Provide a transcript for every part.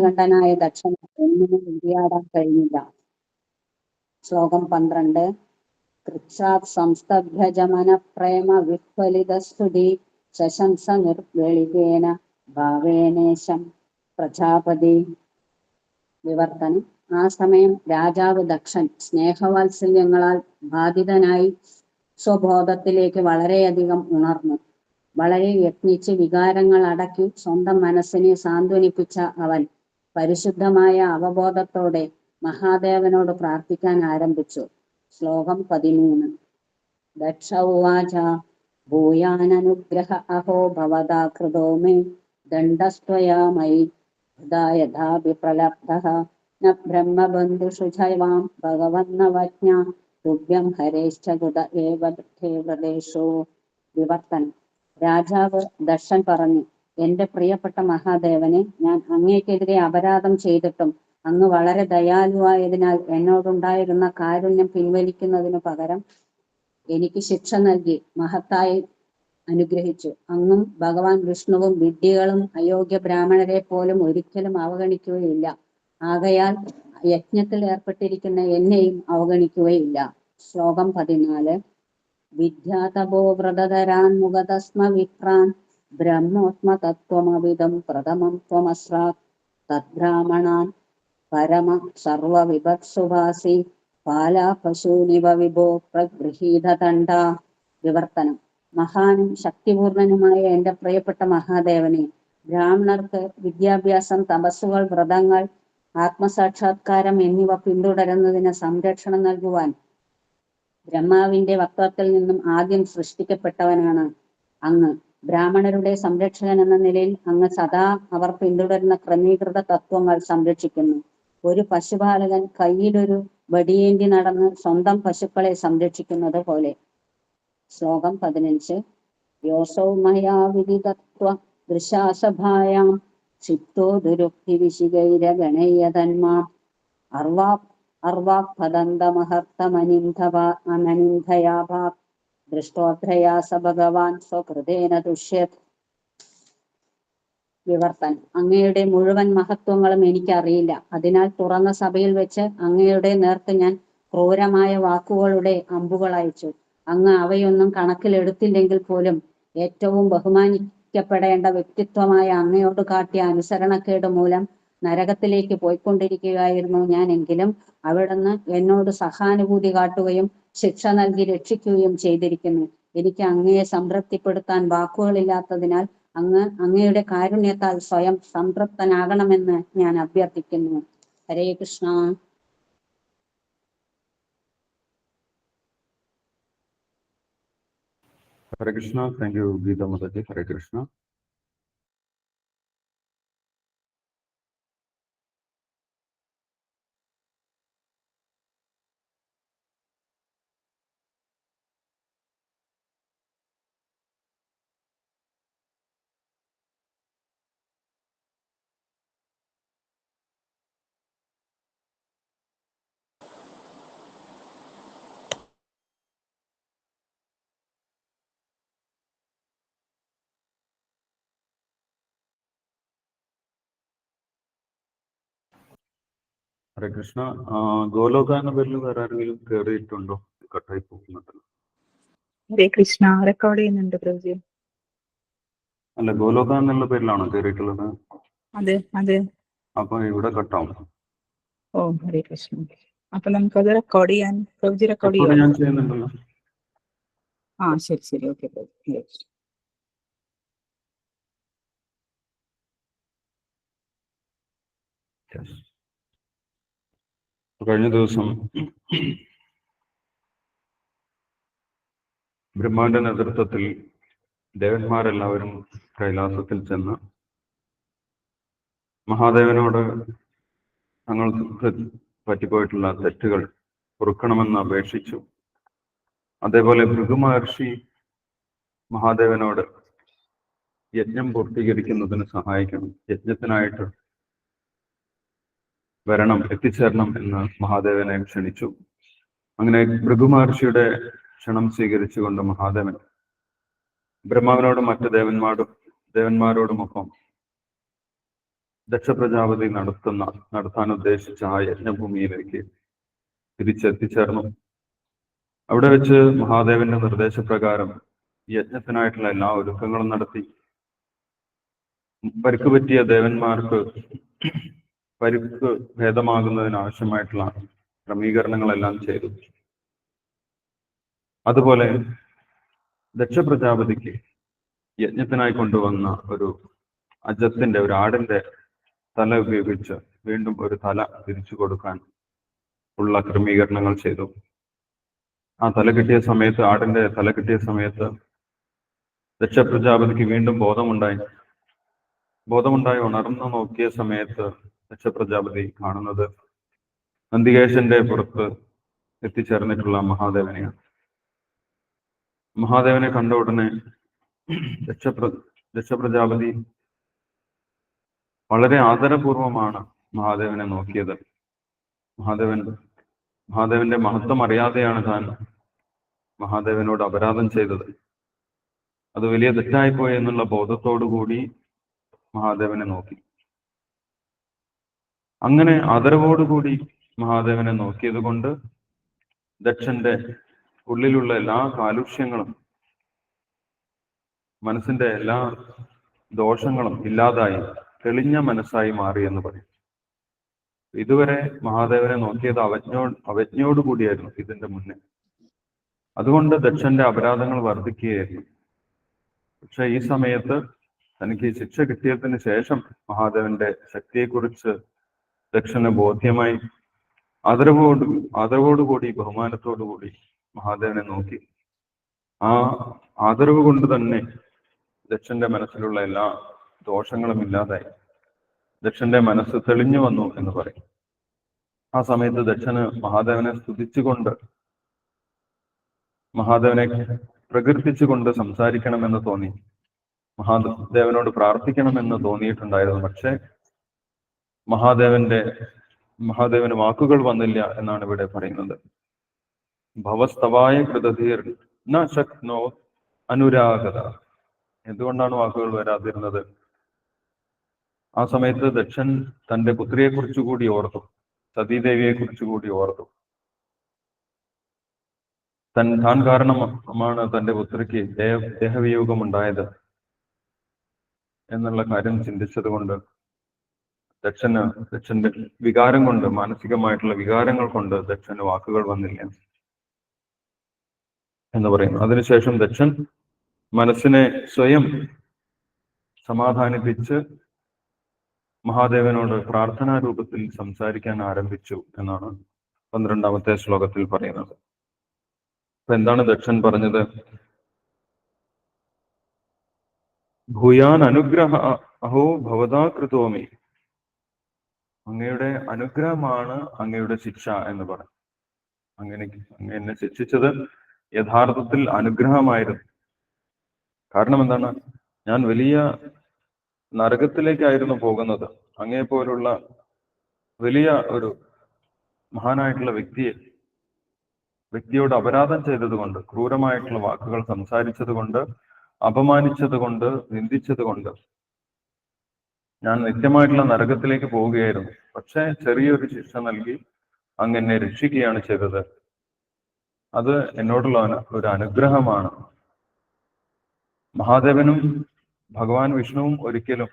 നീലകണ്ഠനായ ദക്ഷൻ ഒന്നിനും ഉരിയാടാൻ കഴിഞ്ഞില്ല. ശ്ലോകം പന്ത്രണ്ട്. കൃച്ഛാത് സംസ്തഭ്യജമന പ്രേമ വിഹ്വലിത സ്തുതി ശശംസ നിർവെളികേന ഭാവേനേശം. പ്രജാപതി. വിവർത്തനം. ആ സമയം രാജാവ് ദക്ഷൻ സ്നേഹവാത്സല്യങ്ങളാൽ ബാധിതനായി സ്വബോധത്തിലേക്ക് വളരെയധികം ഉണർന്നു. വളരെ യത്നിച്ച് വികാരങ്ങൾ അടക്കി സ്വന്തം മനസ്സിനെ സാന്ത്വനിപ്പിച്ച അവൻ പരിശുദ്ധമായ അവബോധത്തോടെ മഹാദേവനോട് പ്രാർത്ഥിക്കാൻ ആരംഭിച്ചു. ശ്ലോകം പതിമൂന്ന്. ദക്ഷ ഉവാച ഭൂയാനനുഗ്രഹ അഹോ ഭവതാ കൃതോ മേ ദണ്ഡസ്ത്വയാ മയി ഹൃദാ യഥാപി പ്രലബ്ധഃ ന ബ്രഹ്മബന്ധുഷു ജൈവാം ഭഗവന്നവജ്ഞ തുഭ്യം ഹരേശ്ചുത ഏവ പ്രദേശോ വിവർത്തനം. രാജാവ് ദർശൻ പറഞ്ഞു എന്റെ പ്രിയപ്പെട്ട മഹാദേവനെ ഞാൻ അങ്ങേക്കെതിരെ അപരാധം ചെയ്തിട്ടും അങ്ങ് വളരെ ദയാലുവായതിനാൽ എന്നോടുണ്ടായിരുന്ന കാരുണ്യം പിൻവലിക്കുന്നതിനു പകരം എനിക്ക് ശിക്ഷ നൽകി മഹത്തായി അനുഗ്രഹിച്ചു. അങ്ങും ഭഗവാൻ വിഷ്ണുവും വിഡ്ഢികളും അയോഗ്യ ബ്രാഹ്മണരെ പോലും ഒരിക്കലും അവഗണിക്കുകയില്ല. ആകയാൽ യജ്ഞത്തിൽ ഏർപ്പെട്ടിരിക്കുന്ന എന്നെയും അവഗണിക്കുകയില്ല. ശ്ലോകം പതിനാല്. വിദ്യാതപോ വ്രതതരാൻ മുഖതസ്മ വിപ്രാൻ ബ്രഹ്മോത്മ തത്വമവിധം പ്രഥമം ത്വമസ്രാ തദ്ബ്രാഹ്മണാൻ പരമ സർവവിഭത്സുഭാസി പാലാ പശൂനിവ വിഭോ പ്രഗൃഹീതതണ്ട വിവർത്തനം മഹാനും ശക്തിപൂർണനുമായ എന്റെ പ്രിയപ്പെട്ട മഹാദേവനെ ബ്രാഹ്മണർക്ക് വിദ്യാഭ്യാസം തപസ്സുകൾ വ്രതങ്ങൾ ആത്മസാക്ഷാത്കാരം എന്നിവ പിന്തുടരുന്നതിന് സംരക്ഷണം നൽകുവാൻ ബ്രഹ്മാവിന്റെ വക്തത്തിൽ നിന്നും ആദ്യം സൃഷ്ടിക്കപ്പെട്ടവനാണ് അങ്ങ്. ബ്രാഹ്മണരുടെ സംരക്ഷകൻ എന്ന നിലയിൽ അങ്ങ് സദാ അവർ പിന്തുടരുന്ന ക്രമീകൃത തത്വങ്ങൾ സംരക്ഷിക്കുന്നു. ഒരു പശുപാലകൻ കയ്യിലൊരു വടിയേന്തി നടന്ന് സ്വന്തം പശുക്കളെ സംരക്ഷിക്കുന്നത് പോലെ. ശ്ലോകം പതിനഞ്ച്. യോസൗ ദൃശാസഭായാം ക്ഷിപ്തോ ദുരുക്തി വിശികൈര ഗണയതന്മാ. അർവാ അർവാക് പദന്തമഹർത്തമനിന്ധവാ ദൃഷ്ടോത്രയാ സ ഭഗവാൻ സ്വകൃതേന തുഷ്യത് വിവർത്തൻ അങ്ങയുടെ മുഴുവൻ മഹത്വങ്ങളും എനിക്കറിയില്ല. അതിനാൽ തുറന്ന സഭയിൽ വെച്ച് അങ്ങയുടെ നേർക്ക് ഞാൻ ക്രൂരമായ വാക്കുകളുടെ അമ്പുകൾ അയച്ചു. അങ്ങ് അവയൊന്നും കണക്കിലെടുത്തില്ലെങ്കിൽ പോലും ഏറ്റവും ബഹുമാനിക്കപ്പെടേണ്ട വ്യക്തിത്വമായ അങ്ങയോട് കാട്ടിയ അനുസരണക്കേട് മൂലം നരകത്തിലേക്ക് പോയിക്കൊണ്ടിരിക്കുകയായിരുന്നു ഞാനെങ്കിലും. അവിടുന്ന് എന്നോട് സഹാനുഭൂതി കാട്ടുകയും ശിക്ഷ നൽകി രക്ഷിക്കുകയും ചെയ്തിരിക്കുന്നു. എനിക്ക് അങ്ങയെ സംതൃപ്തിപ്പെടുത്താൻ വാക്കുകളില്ലാത്തതിനാൽ അങ്ങ് അങ്ങയുടെ കാരുണ്യത്താൽ സ്വയം സംതൃപ്തനാകണമെന്ന് ഞാൻ അഭ്യർത്ഥിക്കുന്നു. Hare Krishna. Hare Krishna. Thank you Geeta Mataji. ഹരേ കൃഷ്ണ. ഹരേ കൃഷ്ണ ഗോലോക എന്ന പേരിൽ വേറെ ആരെങ്കിലും കയറിയിട്ടുണ്ടോ കട്ടായി പോകുന്നുണ്ട് ഹരേ കൃഷ്ണ റെക്കോർഡ് ചെയ്യുന്നുണ്ട് പ്രഭുജി. അല്ല ഗോലോക എന്നുള്ള പേരിലാണോ കയറിയിട്ടുള്ളത് അതെ അതെ. അപ്പൊ ഇവിടെ കട്ടാവും. ഓ ഹരേ കൃഷ്ണ. അപ്പൊ നമുക്കത് റെക്കോർഡ് ചെയ്യാൻ പ്രഭുജി റെക്കോർഡ് ഇപ്പോൾ ചെയ്യാം ഞാൻ ചെയ്യുന്നുണ്ടല്ലോ. ആ ശരി ശരി. Okay Prabhu Hare Yes. കഴിഞ്ഞ ദിവസം ബ്രഹ്മാന്റെ നേതൃത്വത്തിൽ ദേവന്മാരെല്ലാവരും കൈലാസത്തിൽ ചെന്ന് മഹാദേവനോട് തങ്ങൾക്ക് പറ്റിപ്പോയിട്ടുള്ള തെറ്റുകൾ പൊറുക്കണമെന്ന് അപേക്ഷിച്ചു. അതേപോലെ ഭൃഗു മഹർഷി മഹാദേവനോട് യജ്ഞം പൂർത്തീകരിക്കുന്നതിന് സഹായിക്കണം. യജ്ഞത്തിനായിട്ട് വരണം എത്തിച്ചേരണം എന്ന് മഹാദേവനെ ക്ഷണിച്ചു. അങ്ങനെ ഭൃഗു മഹർഷിയുടെ ക്ഷണം സ്വീകരിച്ചുകൊണ്ട് മഹാദേവൻ ബ്രഹ്മാവിനോടും മറ്റ് ദേവന്മാരോടും ദേവന്മാരോടുമൊപ്പം ദക്ഷ പ്രജാപതി നടത്തുന്ന നടത്താൻ ഉദ്ദേശിച്ച ആ യജ്ഞഭൂമിയിലേക്ക് തിരിച്ചെത്തിച്ചേർന്നു. അവിടെ വെച്ച് മഹാദേവന്റെ നിർദ്ദേശപ്രകാരം യജ്ഞത്തിനായിട്ടുള്ള എല്ലാ ഒരുക്കങ്ങളും നടത്തി. പരിക്കുപറ്റിയ ദേവന്മാർക്ക് പരിക്ക് ഭേദമാകുന്നതിന് ആവശ്യമായിട്ടുള്ള ക്രമീകരണങ്ങളെല്ലാം ചെയ്തു. അതുപോലെ ദക്ഷ പ്രജാപതിക്ക് യജ്ഞത്തിനായി കൊണ്ടുവന്ന ഒരു അജത്തിന്റെ ഒരു ആടിന്റെ തല ഉപയോഗിച്ച് വീണ്ടും ഒരു തല തിരിച്ചു കൊടുക്കാൻ ഉള്ള ക്രമീകരണങ്ങൾ ചെയ്തു. ആ തല കിട്ടിയ സമയത്ത് ആടിന്റെ തല കിട്ടിയ സമയത്ത് ദക്ഷ പ്രജാപതിക്ക് വീണ്ടും ബോധമുണ്ടായി. ബോധമുണ്ടായി ഉണർന്നു നോക്കിയ സമയത്ത് ദക്ഷ പ്രജാപതി കാണുന്നത് നന്ദികേശന്റെ പുറത്ത് എത്തിച്ചേർന്നിട്ടുള്ള മഹാദേവനെയാണ്. മഹാദേവനെ കണ്ട ഉടനെ ദക്ഷപ്ര ദക്ഷപ്രജാപതി വളരെ ആദരപൂർവമാണ് മഹാദേവനെ നോക്കിയത്. മഹാദേവൻ മഹാദേവന്റെ മഹത്വം അറിയാതെയാണ് താൻ മഹാദേവനോട് അപരാധം ചെയ്തത്. അത് വലിയ തെറ്റായിപ്പോയി എന്നുള്ള ബോധത്തോടു കൂടി മഹാദേവനെ നോക്കി. അങ്ങനെ ആദരവോടുകൂടി മഹാദേവനെ നോക്കിയത് കൊണ്ട് ദക്ഷന്റെ ഉള്ളിലുള്ള എല്ലാ കാലുഷ്യങ്ങളും മനസ്സിന്റെ എല്ലാ ദോഷങ്ങളും ഇല്ലാതായി തെളിഞ്ഞ മനസ്സായി മാറി എന്ന് പറയും. ഇതുവരെ മഹാദേവനെ നോക്കിയത് അവജ്ഞോ അവജ്ഞയോടുകൂടിയായിരുന്നു ഇതിന്റെ മുന്നേ. അതുകൊണ്ട് ദക്ഷന്റെ അപരാധങ്ങൾ വർദ്ധിക്കുകയായിരുന്നു പക്ഷെ ഈ സമയത്ത് തനിക്ക് ശിക്ഷ കിട്ടിയതിന് ശേഷം മഹാദേവന്റെ ശക്തിയെക്കുറിച്ച് ദക്ഷന് ബോധ്യമായി ആദരവോട് ആദരവോടുകൂടി ബഹുമാനത്തോടുകൂടി മഹാദേവനെ നോക്കി. ആ ആദരവ് കൊണ്ട് തന്നെ ദക്ഷന്റെ മനസ്സിലുള്ള എല്ലാ ദോഷങ്ങളും ഇല്ലാതായി. ദക്ഷന്റെ മനസ്സ് തെളിഞ്ഞു വന്നു എന്ന് പറയും. ആ സമയത്ത് ദക്ഷന് മഹാദേവനെ സ്തുതിച്ചുകൊണ്ട് മഹാദേവനെ പ്രകീർത്തിച്ചുകൊണ്ട് സംസാരിക്കണമെന്ന് തോന്നി. മഹാദേവനോട് പ്രാർത്ഥിക്കണമെന്ന് തോന്നിയിട്ടുണ്ടായിരുന്നു. പക്ഷെ മഹാദേവന്റെ മഹാദേവന് വാക്കുകൾ വന്നില്ല എന്നാണ് ഇവിടെ പറയുന്നത്. ഭവസ്തവായ കൃതധീർ ന ശക്നോ അനുരാഗത. എന്തുകൊണ്ടാണ് വാക്കുകൾ വരാതിരുന്നത്? ആ സമയത്ത് ദക്ഷൻ തന്റെ പുത്രിയെ കുറിച്ചുകൂടി ഓർത്തു. സതീദേവിയെ കുറിച്ചുകൂടി ഓർത്തു. തൻ താൻ കാരണമാണ് തന്റെ പുത്രിക്ക് ദേഹ ദേഹവിയോഗം ഉണ്ടായത് എന്നുള്ള കാര്യം ചിന്തിച്ചത് കൊണ്ട് ദക്ഷന് ദക്ഷന്റെ വികാരം കൊണ്ട് മാനസികമായിട്ടുള്ള വികാരങ്ങൾ കൊണ്ട് ദക്ഷന് വാക്കുകൾ വന്നില്ല. എന്ന് പറയുന്നു. അതിനുശേഷം ദക്ഷൻ മനസ്സിനെ സ്വയം സമാധാനിപ്പിച്ച് മഹാദേവനോട് പ്രാർത്ഥനാ രൂപത്തിൽ സംസാരിക്കാൻ ആരംഭിച്ചു എന്നാണ് പന്ത്രണ്ടാമത്തെ ശ്ലോകത്തിൽ പറയുന്നത്. അപ്പൊ എന്താണ് ദക്ഷൻ പറഞ്ഞത്? ഭൂയാൻ അനുഗ്രഹ അഹോ ഭവതാ കൃതോമി. അങ്ങയുടെ അനുഗ്രഹമാണ് അങ്ങയുടെ ശിക്ഷ എന്ന് പറഞ്ഞു. അങ്ങനെ അങ്ങ് എന്നെ ശിക്ഷിച്ചത് യഥാർത്ഥത്തിൽ അനുഗ്രഹമായിരുന്നു. കാരണം എന്താണ്? ഞാൻ വലിയ നരകത്തിലേക്കായിരുന്നു പോകുന്നത്. അങ്ങേ പോലുള്ള വലിയ ഒരു മഹാനായിട്ടുള്ള വ്യക്തിയെ വ്യക്തിയോട് അപരാധം ചെയ്തതുകൊണ്ട് ക്രൂരമായിട്ടുള്ള വാക്കുകൾ സംസാരിച്ചത് കൊണ്ട് അപമാനിച്ചത് കൊണ്ട് നിന്ദിച്ചത് കൊണ്ട് ഞാൻ നിത്യമായിട്ടുള്ള നരകത്തിലേക്ക് പോവുകയായിരുന്നു. പക്ഷേ ചെറിയൊരു ശിക്ഷ നൽകി അങ്ങ് എന്നെ രക്ഷിക്കുകയാണ് ചെയ്തത്. അത് എന്നോടുള്ള ഒരു അനുഗ്രഹമാണ്. മഹാദേവനും ഭഗവാൻ വിഷ്ണുവും ഒരിക്കലും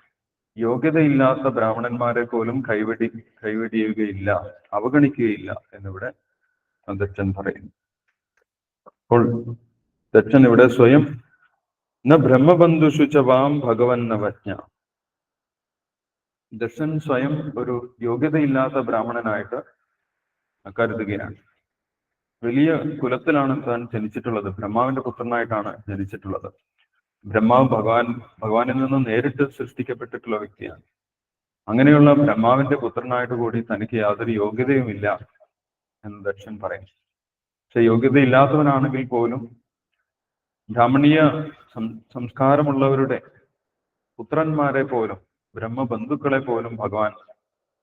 യോഗ്യതയില്ലാത്ത ബ്രാഹ്മണന്മാരെ പോലും കൈവെടി കൈവെടിയുകയില്ല അവഗണിക്കുകയില്ല എന്നിവിടെ ദക്ഷൻ പറയുന്നു. അപ്പോൾ ദക്ഷൻ ഇവിടെ സ്വയം ന ബ്രഹ്മബന്ധുഷു ച വാം ഭഗവൻ നവജ്ഞ ദക്ഷൻ സ്വയം ഒരു യോഗ്യതയില്ലാത്ത ബ്രാഹ്മണനായിട്ട് കരുതുകയാണ്. വലിയ കുലത്തിലാണ് താൻ ജനിച്ചിട്ടുള്ളത്. ബ്രഹ്മാവിന്റെ പുത്രനായിട്ടാണ് ജനിച്ചിട്ടുള്ളത്. ബ്രഹ്മാവ് ഭഗവാൻ ഭഗവാനിൽ നിന്ന് നേരിട്ട് സൃഷ്ടിക്കപ്പെട്ടിട്ടുള്ള വ്യക്തിയാണ്. അങ്ങനെയുള്ള ബ്രഹ്മാവിന്റെ പുത്രനായിട്ട് കൂടി തനിക്ക് യാതൊരു യോഗ്യതയുമില്ല എന്ന് ദക്ഷൻ പറയും പക്ഷെ യോഗ്യതയില്ലാത്തവനാണെങ്കിൽ പോലും ബ്രാഹ്മണീയ സംസ്കാരമുള്ളവരുടെ പുത്രന്മാരെ പോലും ബ്രഹ്മബന്ധുക്കളെ പോലും ഭഗവാൻ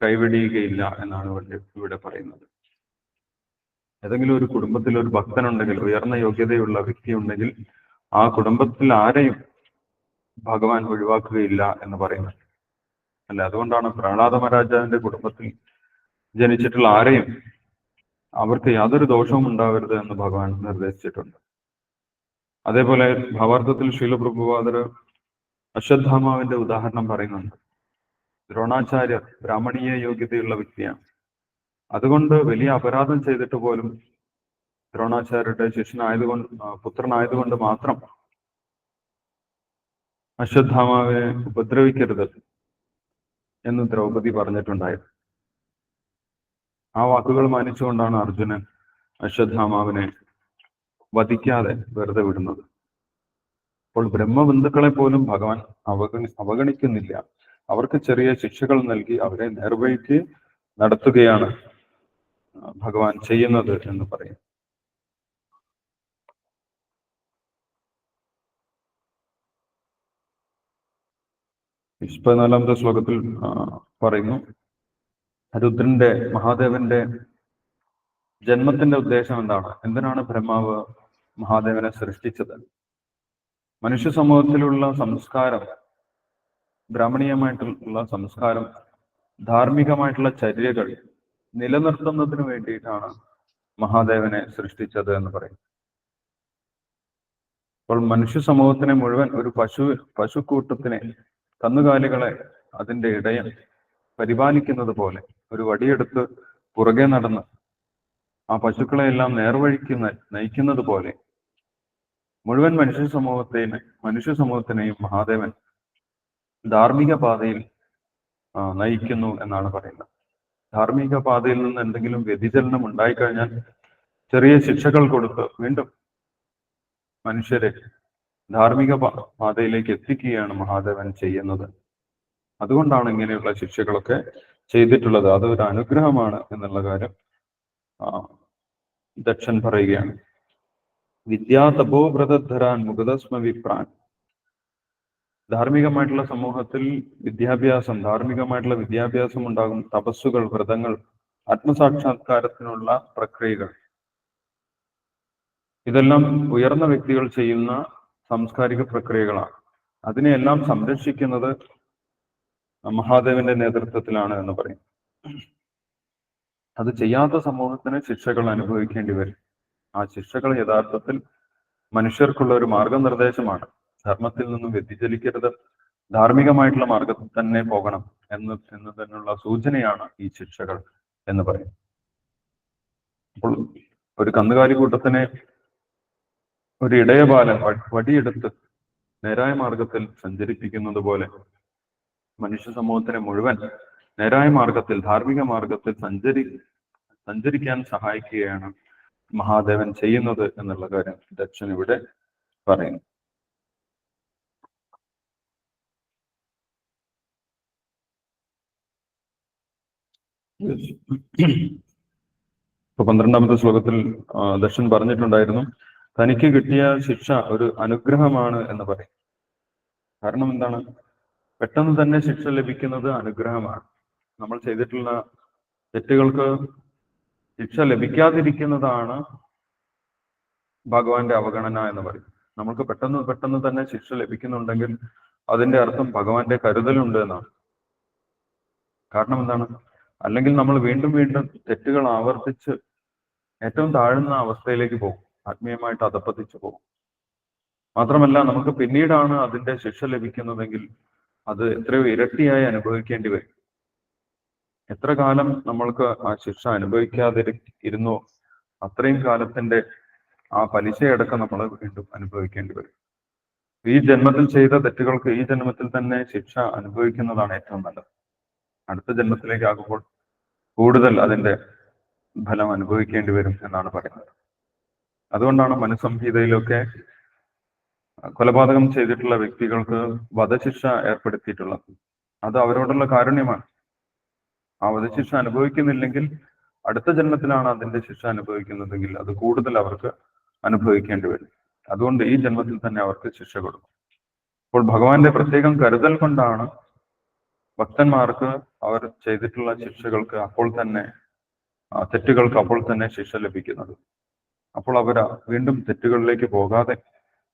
കൈവിടിയുകയില്ല എന്നാണ് ഇവിടെ പറയുന്നത്. ഏതെങ്കിലും ഒരു കുടുംബത്തിൽ ഒരു ഭക്തനുണ്ടെങ്കിൽ ഉയർന്ന യോഗ്യതയുള്ള വ്യക്തി ഉണ്ടെങ്കിൽ ആ കുടുംബത്തിൽ ആരെയും ഭഗവാൻ ഒഴിവാക്കുകയില്ല എന്ന് പറയുന്നു അല്ല അതുകൊണ്ടാണ് പ്രഹ്ലാദ മഹാരാജാവിന്റെ കുടുംബത്തിൽ ജനിച്ചിട്ടുള്ള ആരെയും അവർക്ക് യാതൊരു ദോഷവും ഉണ്ടാവരുത് എന്ന് ഭഗവാൻ നിർദ്ദേശിച്ചിട്ടുണ്ട്. അതേപോലെ ഭാവാർത്ഥത്തിൽ ശീലപ്രഭുവാദർ അശ്വത്ഥാമാവിന്റെ ഉദാഹരണം പറയുന്നുണ്ട്. ദ്രോണാചാര്യർ ബ്രാഹ്മണീയ യോഗ്യതയുള്ള വ്യക്തിയാണ്. അതുകൊണ്ട് വലിയ അപരാധം ചെയ്തിട്ട് പോലും ദ്രോണാചാര്യരുടെ ശിഷ്യനായതുകൊണ്ട് കൊണ്ട് പുത്രനായതുകൊണ്ട് മാത്രം അശ്വത്ഥാമാവിനെ ഉപദ്രവിക്കരുത് എന്ന് ദ്രൗപദി പറഞ്ഞിട്ടുണ്ടായിരുന്നു ആ വാക്കുകൾ മാനിച്ചുകൊണ്ടാണ് അർജുനൻ അശ്വത്ഥാമാവിനെ വധിക്കാതെ വെറുതെ വിടുന്നത്. അപ്പോൾ ബ്രഹ്മബന്ധുക്കളെ പോലും ഭഗവാൻ അവഗണി അവഗണിക്കുന്നില്ല. അവർക്ക് ചെറിയ ശിക്ഷകൾ നൽകി അവരെ നേർവഴിക്ക് നടത്തുകയാണ് ഭഗവാൻ ചെയ്യുന്നത് എന്ന് പറയും. പതിനാലാമത്തെ ശ്ലോകത്തിൽ പറയുന്നു രുദ്രന്റെ മഹാദേവന്റെ ജന്മത്തിന്റെ ഉദ്ദേശം എന്താണ്? എന്തിനാണ് ബ്രഹ്മാവ് മഹാദേവനെ സൃഷ്ടിച്ചത്? മനുഷ്യ സമൂഹത്തിലുള്ള സംസ്കാരം ബ്രാഹ്മണീയമായിട്ടുള്ള സംസ്കാരം ധാർമ്മികമായിട്ടുള്ള ചര്യകൾ നിലനിർത്തുന്നതിന് വേണ്ടിയിട്ടാണ് മഹാദേവനെ സൃഷ്ടിച്ചത് എന്ന് പറയും അപ്പോൾ മനുഷ്യ സമൂഹത്തിനെ മുഴുവൻ ഒരു പശു പശുക്കൂട്ടത്തിനെ കന്നുകാലികളെ അതിന്റെ ഇടയൻ പരിപാലിക്കുന്നത് പോലെ ഒരു വടിയെടുത്ത് പുറകെ നടന്ന് ആ പശുക്കളെ എല്ലാം നേർവഴിക്ക് നയിക്കുന്നത് പോലെ മുഴുവൻ മനുഷ്യ സമൂഹത്തെയും മനുഷ്യ സമൂഹത്തിനെയും മഹാദേവൻ ധാർമ്മിക പാതയിൽ നയിക്കുന്നു എന്നാണ് പറയുന്നത്. ധാർമ്മിക പാതയിൽ നിന്ന് എന്തെങ്കിലും വ്യതിചലനം ഉണ്ടായിക്കഴിഞ്ഞാൽ ചെറിയ ശിക്ഷകൾ കൊടുത്ത് വീണ്ടും മനുഷ്യരെ ധാർമ്മിക പാതയിലേക്ക് എത്തിക്കുകയാണ് മഹാദേവൻ ചെയ്യുന്നത്. അതുകൊണ്ടാണ് ഇങ്ങനെയുള്ള ശിക്ഷകളൊക്കെ ചെയ്തിട്ടുള്ളത്. അതൊരു അനുഗ്രഹമാണ് എന്നുള്ള കാര്യം ദക്ഷൻ പറയുകയാണ്. വിദ്യാ തപോവ്രതധരാൻ മുഖതസ്മ വിപ്രാൻ. ധാർമ്മികമായിട്ടുള്ള സമൂഹത്തിൽ വിദ്യാഭ്യാസം ധാർമ്മികമായിട്ടുള്ള വിദ്യാഭ്യാസം ഉണ്ടാകും തപസ്സുകൾ വ്രതങ്ങൾ ആത്മസാക്ഷാത്കാരത്തിനുള്ള പ്രക്രിയകൾ. ഇതെല്ലാം ഉയർന്ന വ്യക്തികൾ ചെയ്യുന്ന സാംസ്കാരിക പ്രക്രിയകളാണ്. അതിനെയെല്ലാം സംരക്ഷിക്കുന്നത് മഹാദേവന്റെ നേതൃത്വത്തിലാണ് എന്ന് പറയും. അത് ചെയ്യാത്ത സമൂഹത്തിന് ശിക്ഷകൾ അനുഭവിക്കേണ്ടി വരും. ആ ശിക്ഷകൾ യഥാർത്ഥത്തിൽ മനുഷ്യർക്കുള്ള ഒരു മാർഗനിർദ്ദേശമാണ് ധർമ്മത്തിൽ നിന്നും വ്യതിചലിക്കരുത്. ധാർമ്മികമായിട്ടുള്ള മാർഗത്തിൽ തന്നെ പോകണം എന്ന് എന്ന് തന്നെയുള്ള സൂചനയാണ് ഈ ശിക്ഷകൾ എന്ന് പറയും അപ്പോൾ ഒരു കന്നുകാലി കൂട്ടത്തിനെ ഒരു ഇടയബാലൻ വടിയെടുത്ത് നേരായ മാർഗത്തിൽ സഞ്ചരിപ്പിക്കുന്നത് പോലെ മനുഷ്യ സമൂഹത്തിനെ മുഴുവൻ നേരായ മാർഗത്തിൽ ധാർമ്മിക മാർഗത്തിൽ സഞ്ചരി സഞ്ചരിക്കാൻ സഹായിക്കുകയാണ് മഹാദേവൻ ചെയ്യുന്നത് എന്നുള്ള കാര്യം ദക്ഷൻ ഇവിടെ പറയുന്നു. ഇപ്പൊ പന്ത്രണ്ടാമത്തെ ശ്ലോകത്തിൽ ദർശൻ പറഞ്ഞിട്ടുണ്ടായിരുന്നു തനിക്ക് കിട്ടിയ ശിക്ഷ ഒരു അനുഗ്രഹമാണ് എന്ന് പറയും. കാരണം എന്താണ്? പെട്ടെന്ന് തന്നെ ശിക്ഷ ലഭിക്കുന്നത് അനുഗ്രഹമാണ്. നമ്മൾ ചെയ്തിട്ടുള്ള തെറ്റുകൾക്ക് ശിക്ഷ ലഭിക്കാതിരിക്കുന്നതാണ് ഭഗവാന്റെ അവഗണന എന്ന് പറയും. നമുക്ക് പെട്ടെന്ന് പെട്ടെന്ന് തന്നെ ശിക്ഷ ലഭിക്കുന്നുണ്ടെങ്കിൽ അതിന്റെ അർത്ഥം ഭഗവാന്റെ കരുതലുണ്ട് എന്നാണ്. കാരണം എന്താണ്? അല്ലെങ്കിൽ നമ്മൾ വീണ്ടും വീണ്ടും തെറ്റുകൾ ആവർത്തിച്ച് ഏറ്റവും താഴ്ന്ന അവസ്ഥയിലേക്ക് പോകും. ആത്മീയമായിട്ട് അധപ്പതിച്ചു പോകും. മാത്രമല്ല നമുക്ക് പിന്നീടാണ് അതിന്റെ ശിക്ഷ ലഭിക്കുന്നതെങ്കിൽ അത് എത്രയോ ഇരട്ടിയായി അനുഭവിക്കേണ്ടി വരും. എത്ര കാലം നമ്മൾക്ക് ആ ശിക്ഷ അനുഭവിക്കാതെ ഇരുന്നോ അത്രയും കാലത്തിന്റെ ആ പലിശയടക്കം നമ്മൾ വീണ്ടും അനുഭവിക്കേണ്ടി വരും. ഈ ജന്മത്തിൽ ചെയ്ത തെറ്റുകൾക്ക് ഈ ജന്മത്തിൽ തന്നെ ശിക്ഷ അനുഭവിക്കുന്നതാണ് ഏറ്റവും നല്ലത്. അടുത്ത ജന്മത്തിലേക്ക് ആകുമ്പോൾ കൂടുതൽ അതിന്റെ ഫലം അനുഭവിക്കേണ്ടി വരും എന്നാണ് പറയുന്നത്. അതുകൊണ്ടാണ് മനുസംഹിതയിലൊക്കെ കൊലപാതകം ചെയ്തിട്ടുള്ള വ്യക്തികൾക്ക് വധശിക്ഷ ഏർപ്പെടുത്തിയിട്ടുള്ളത്. അത് അവരോടുള്ള കാരുണ്യമാണ്. ആ വധശിക്ഷ അനുഭവിക്കുന്നില്ലെങ്കിൽ അടുത്ത ജന്മത്തിലാണ് അതിന്റെ ശിക്ഷ അനുഭവിക്കുന്നതെങ്കിൽ അത് കൂടുതൽ അവർക്ക് അനുഭവിക്കേണ്ടി വരും. അതുകൊണ്ട് ഈ ജന്മത്തിൽ തന്നെ അവർക്ക് ശിക്ഷ കൊടുക്കും. അപ്പോൾ ഭഗവാന്റെ പ്രത്യേകം കരുതൽ കൊണ്ടാണ് ഭക്തന്മാർക്ക് അവർ ചെയ്തിട്ടുള്ള ശിക്ഷകൾക്ക് അപ്പോൾ തന്നെ തെറ്റുകൾക്ക് അപ്പോൾ തന്നെ ശിക്ഷ ലഭിക്കുന്നത്. അപ്പോൾ അവർ വീണ്ടും തെറ്റുകളിലേക്ക് പോകാതെ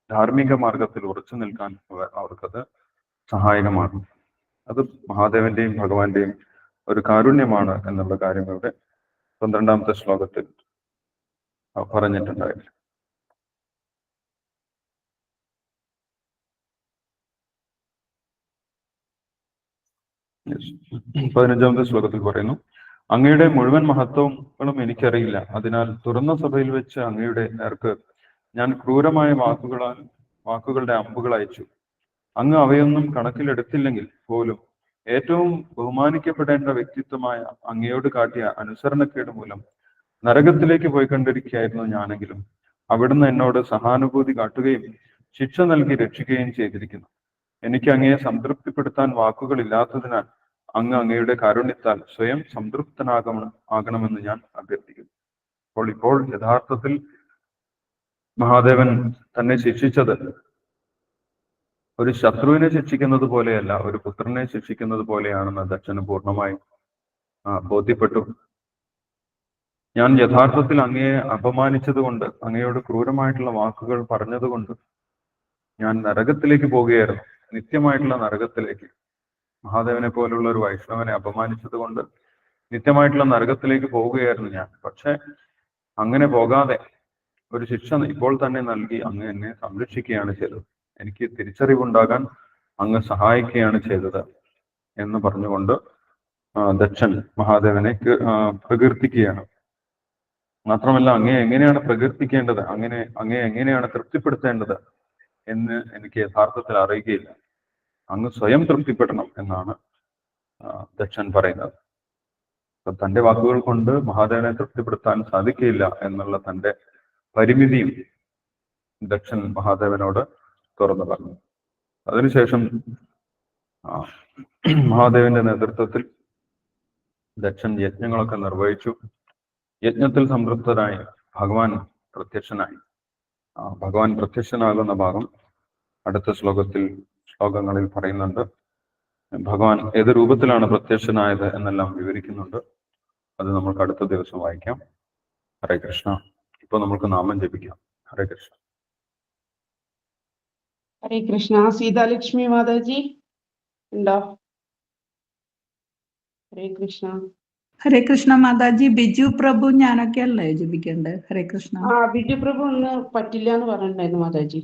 ധാർമ്മിക മാർഗത്തിൽ ഉറച്ചു നിൽക്കാൻ അവ- അവർക്കത് സഹായകമാണ് അത് മഹാദേവന്റെയും ഭഗവാന്റെയും ഒരു കാരുണ്യമാണ് എന്നുള്ള കാര്യം ഇവിടെ പന്ത്രണ്ടാമത്തെ ശ്ലോകത്തിൽ പറഞ്ഞിട്ടുണ്ടായിരുന്നു. പതിനഞ്ചാമത്തെ ശ്ലോകത്തിൽ പറയുന്നു അങ്ങയുടെ മുഴുവൻ മഹത്വങ്ങളും എനിക്കറിയില്ല. അതിനാൽ തുറന്ന സഭയിൽ വെച്ച് അങ്ങയുടെ നേർക്ക് ഞാൻ ക്രൂരമായ വാക്കുകളാൽ വാക്കുകളുടെ അമ്പുകൾ അയച്ചു. അങ്ങ് അവയൊന്നും കണക്കിലെടുത്തില്ലെങ്കിൽ പോലും ഏറ്റവും ബഹുമാനിക്കപ്പെടേണ്ട വ്യക്തിത്വമായ അങ്ങയോട് കാട്ടിയ അനുസരണക്കേട് മൂലം നരകത്തിലേക്ക് പോയി കണ്ടിരിക്കുകയായിരുന്നു ഞാനെങ്കിലും. അവിടുന്ന് എന്നോട് സഹാനുഭൂതി കാട്ടുകയും ശിക്ഷ നൽകി രക്ഷിക്കുകയും ചെയ്തിരിക്കുന്നു. എനിക്ക് അങ്ങയെ സംതൃപ്തിപ്പെടുത്താൻ വാക്കുകളില്ലാത്തതിനാൽ അങ്ങ് അങ്ങയുടെ കാരുണ്യത്താൽ സ്വയം സംതൃപ്തനാകണം ആകണമെന്ന് ഞാൻ അഭ്യർത്ഥിക്കുന്നു. അപ്പോൾ ഇപ്പോൾ യഥാർത്ഥത്തിൽ മഹാദേവൻ തന്നെ ശിക്ഷിച്ചത് ഒരു ശത്രുവിനെ ശിക്ഷിക്കുന്നത് പോലെയല്ല ഒരു പുത്രനെ ശിക്ഷിക്കുന്നത് പോലെയാണെന്ന് ദക്ഷന് പൂർണമായി ബോധ്യപ്പെട്ടു. ഞാൻ യഥാർത്ഥത്തിൽ അങ്ങയെ അപമാനിച്ചതുകൊണ്ട് അങ്ങയോട് ക്രൂരമായിട്ടുള്ള വാക്കുകൾ പറഞ്ഞതുകൊണ്ട് ഞാൻ നരകത്തിലേക്ക് പോവുകയായിരുന്നു നിത്യമായിട്ടുള്ള നരകത്തിലേക്ക് മഹാദേവനെ പോലുള്ള ഒരു വൈഷ്ണവനെ അപമാനിച്ചത് കൊണ്ട് നിത്യമായിട്ടുള്ള നരകത്തിലേക്ക് പോവുകയായിരുന്നു ഞാൻ. പക്ഷെ അങ്ങനെ പോകാതെ ഒരു ശിക്ഷ ഇപ്പോൾ തന്നെ നൽകി അങ്ങ് എന്നെ സംരക്ഷിക്കുകയാണ് ചെയ്തത്. എനിക്ക് തിരിച്ചറിവുണ്ടാകാൻ അങ്ങ് സഹായിക്കുകയാണ് ചെയ്തത് എന്ന് പറഞ്ഞുകൊണ്ട് ദക്ഷൻ മഹാദേവനെ പ്രകീർത്തിക്കുകയാണ്. മാത്രമല്ല അങ്ങേ എങ്ങനെയാണ് പ്രകീർത്തിക്കേണ്ടത്? അങ്ങനെ അങ്ങേ എങ്ങനെയാണ് തൃപ്തിപ്പെടുത്തേണ്ടത് എന്ന് എനിക്ക് യഥാർത്ഥത്തിൽ അറിയുകയില്ല. അങ്ങ് സ്വയം തൃപ്തിപ്പെടണം എന്നാണ് ദക്ഷൻ പറയുന്നത്. തന്റെ വാക്കുകൾ കൊണ്ട് മഹാദേവനെ തൃപ്തിപ്പെടുത്താൻ സാധിക്കില്ല എന്നുള്ള തന്റെ പരിമിതിയും ദക്ഷൻ മഹാദേവനോട് തുറന്നു പറഞ്ഞു. അതിനുശേഷം മഹാദേവന്റെ നേതൃത്വത്തിൽ ദക്ഷൻ യജ്ഞങ്ങളൊക്കെ നിർവഹിച്ചു. യജ്ഞത്തിൽ സംതൃപ്തരായി ഭഗവാൻ പ്രത്യക്ഷനായി. ഭഗവാൻ പ്രത്യക്ഷനാകുന്ന ഭാഗം അടുത്ത ശ്ലോകത്തിൽ ശ്ലോകങ്ങളിൽ പറയുന്നുണ്ട്. ഭഗവാൻ ഏത് രൂപത്തിലാണ് പ്രത്യക്ഷനായത് എന്നെല്ലാം വിവരിക്കുന്നുണ്ട്. അത് നമുക്ക് അടുത്ത ദിവസം വായിക്കാം. ഹരേ കൃഷ്ണ. ഇപ്പൊ നമുക്ക് നാമം ജപിക്കാം. ഹരേ കൃഷ്ണ. ഹരേ കൃഷ്ണ. സീതാലക്ഷ്മി മാതാജി ഉണ്ടോ? ഹരേ കൃഷ്ണ. ഹരേ കൃഷ്ണ മാതാജി ബിജു പ്രഭു ഞാനൊക്കെ അല്ലേ ജപിക്കേണ്ടത്? ഹരേ കൃഷ്ണ. ആ ബിജു പ്രഭു ഒന്ന് പറ്റില്ല എന്ന് പറഞ്ഞിട്ടുണ്ടായിരുന്നു മാതാജി.